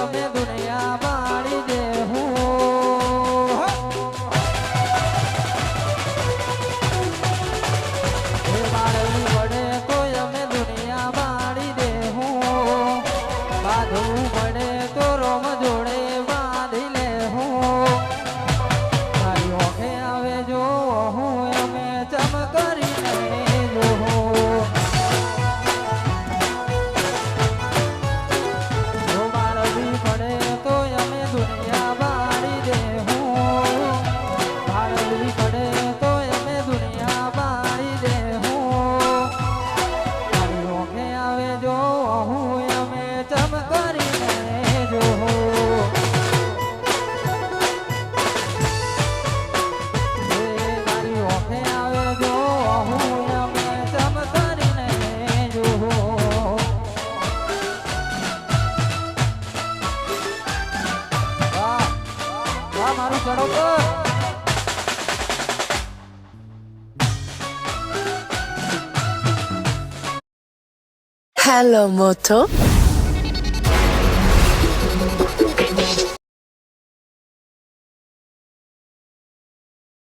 અમે દુનિયા માણી દે માળવી વડે તો અમે દુનિયા માણી દે હું બાધવું મારો ચડો Hello, Moto.